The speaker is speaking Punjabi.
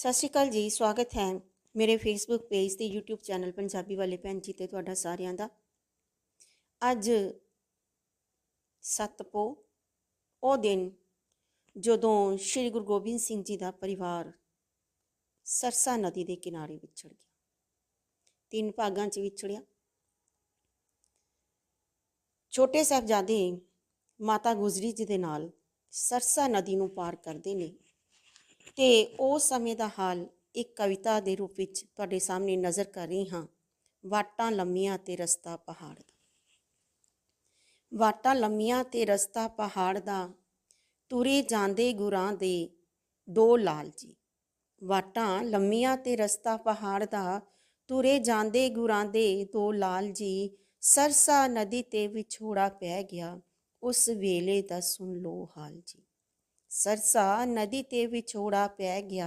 ਸਤਿ ਸ਼੍ਰੀ ਅਕਾਲ ਜੀ, ਸਵਾਗਤ ਹੈ ਮੇਰੇ ਫੇਸਬੁੱਕ ਪੇਜ ਤੇ YouTube ਚੈਨਲ ਪੰਜਾਬੀ ਵਾਲੇ ਭੈਣ ਜੀ ਤੇ ਤੁਹਾਡਾ ਸਾਰਿਆਂ ਦਾ। ਅੱਜ ਸਤਪੋ ਉਹ ਦਿਨ ਜਦੋਂ ਸ੍ਰੀ ਗੁਰੂ ਗੋਬਿੰਦ ਸਿੰਘ ਜੀ ਦਾ ਪਰਿਵਾਰ ਸਰਸਾ ਨਦੀ ਦੇ ਕਿਨਾਰੇ ਵਿਛੜ ਗਿਆ। ਤਿੰਨ ਭਾਗਾਂ 'ਚ ਵਿਛੜਿਆ। ਛੋਟੇ ਸਾਹਿਬਜ਼ਾਦੇ ਮਾਤਾ ਗੁਜਰੀ ਜੀ ਦੇ ਨਾਲ ਸਰਸਾ ਨਦੀ ਨੂੰ ਪਾਰ ਕਰਦੇ ਨੇ। ਤੇ ਉਸ ਸਮੇਂ ਦਾ ਹਾਲ ਇੱਕ ਕਵਿਤਾ ਦੇ ਰੂਪ ਵਿੱਚ ਤੁਹਾਡੇ ਸਾਹਮਣੇ ਨਜ਼ਰ ਕਰ ਰਹੀ ਹਾਂ। ਵਾਟਾਂ ਲੰਮੀਆਂ ਤੇ ਰਸਤਾ ਪਹਾੜ ਦਾ। ਵਾਟਾਂ ਲੰਮੀਆਂ ਤੇ ਰਸਤਾ ਪਹਾੜ ਦਾ, ਤੁਰੇ ਜਾਂਦੇ ਗੁਰਾਂ ਦੇ ਦੋ ਲਾਲ ਜੀ। ਵਾਟਾਂ ਲੰਮੀਆਂ ਤੇ ਰਸਤਾ ਪਹਾੜ ਦਾ, ਤੁਰੇ ਜਾਂਦੇ ਗੁਰਾਂ ਦੇ ਦੋ ਲਾਲ ਜੀ। ਸਰਸਾ ਨਦੀ ਤੇ ਵਿਛੋੜਾ ਪੈ ਗਿਆ, ਉਸ ਵੇਲੇ ਦਾ ਸੁਣ ਲੋ ਹਾਲ ਜੀ। ਸਰਸਾ ਨਦੀ ਤੇ ਵਿਛੋੜਾ ਪੈ ਗਿਆ।